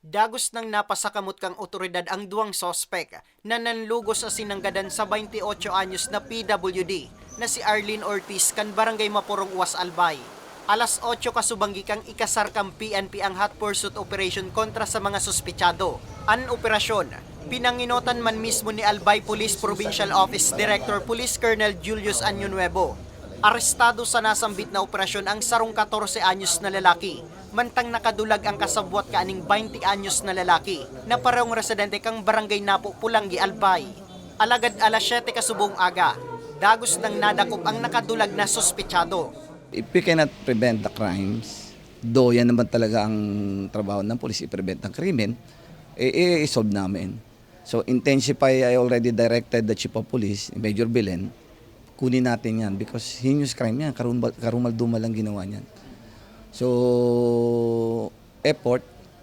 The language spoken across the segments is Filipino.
Dagos ng napasakamot kang otoridad ang duwang sospek na nanlugos sa sinanggadan sa 28 anyos na PWD na si Arlene Ortiz kan Barangay Mapurong Uwas Albay. Alas 8 kasubanggi kang ikasar kang PNP ang hot pursuit operation kontra sa mga suspechado. An operasyon, pinanginotan man mismo ni Albay Police Provincial Office Director Police Colonel Julius Anyo Nuevo. Arestado sa nasambit na operasyon ang sarong 14 anyos na lalaki, mantang nakadulag ang kasabwat kaaning 20 anyos na lalaki na parehong residente kang barangay Napo, Pulanggi, Albay. Alagad alas 7 kasubong aga, dagos ng nadakop ang nakadulag na sospechado. If we cannot prevent the crimes, do yan naman talaga ang trabaho ng police, i-prevent ang krimen, eh, i-solve namin. So intensify, I already directed the chief of police, Major Belen, kunin natin yan because heinous crime yan, karumal, karumal-dumal lang ginawa niyan. So, effort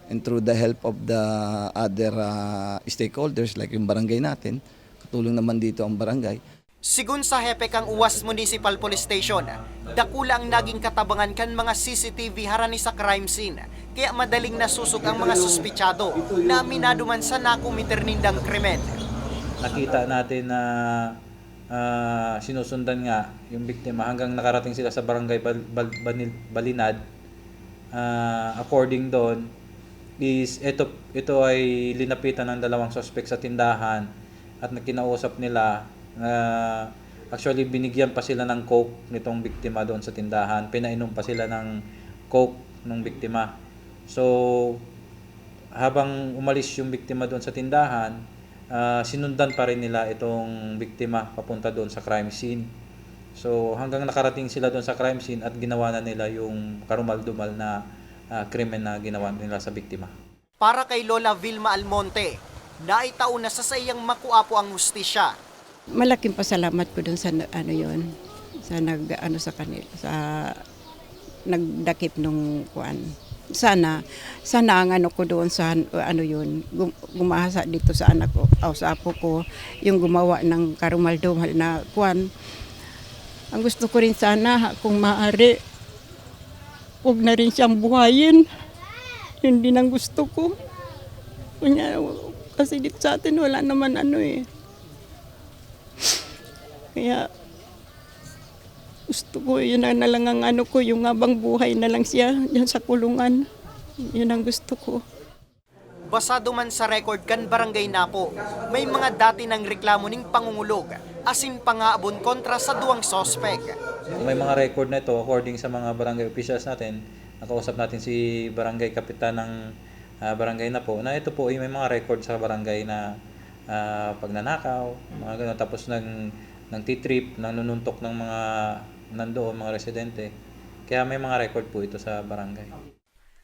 and through the help of the other uh, stakeholders like yung barangay natin, katulong naman dito ang barangay, Sigun sa hepe kang Uwas Municipal Police Station, dakula ang naging katabangan kan mga CCTV harani sa crime scene, kaya madaling nasusok ang mga suspechado na aminado man sa nakumiter nindang krimen. nakita natin na ah, sinusundan nga yung biktima hanggang nakarating sila sa barangay Bal- Bal- Banil- Balinad. Ah, according doon is ito ito ay linapitan ng dalawang suspect sa tindahan at nakinausap nila na actually binigyan pa sila ng coke nitong biktima doon sa tindahan. Pinainom pa sila ng coke ng biktima. So habang umalis yung biktima doon sa tindahan, ah, sinundan pa rin nila itong biktima papunta doon sa crime scene. So hanggang nakarating sila doon sa crime scene at ginawa na nila yung karumal-dumal na ah, krimen na ginawa nila sa biktima. Para kay Lola Vilma Almonte, naitaon na sa sayang makuapo ang hustisya. malaking pasalamat ko dun sa ano yon sa nag ano sa kanila sa nagdakip nung kuan sana sana ang ano ko doon sa ano yun gum, gumahasa dito sa anak ko o sa apo ko yung gumawa ng karumal-dumal na kuan ang gusto ko rin sana kung maaari huwag na rin siyang buhayin. Yun din ang gusto ko. Kunya, kasi dito sa atin wala naman ano eh. Kaya gusto ko, yun na, lang ang ano ko, yung abang buhay na lang siya dyan sa kulungan. Yun ang gusto ko. Basado man sa record kan Barangay Napo, may mga dati ng reklamo ning pangungulog, asin pangaabon kontra sa duwang sospek. May mga record na ito according sa mga barangay officials natin. Nakausap natin si barangay kapitan ng ah, barangay na po na ito po ay may mga record sa barangay na ah, pagnanakaw, mga ganun. Tapos nang nang titrip, nang nununtok ng mga nandoon, mga residente. Kaya may mga record po ito sa barangay.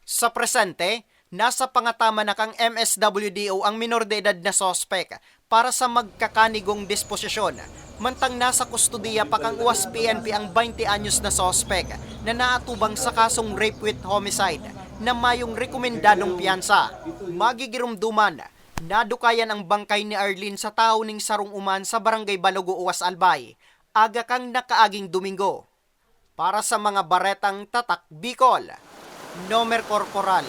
Sa presente, nasa pangatama na kang MSWDO ang minor de edad na sospek para sa magkakanigong disposisyon. Mantang nasa kustudiya pa kang UAS PNP ang 20 anyos na sospek na naatubang sa kasong rape with homicide na mayong rekomendadong piyansa. Magigirumduman, nadukayan ang bangkay ni Arlene sa tao ning sarong uman sa barangay Balogo, Uwas Albay. Aga kang nakaaging Domingo. Para sa mga baretang tatak Bicol, Nomer Corporal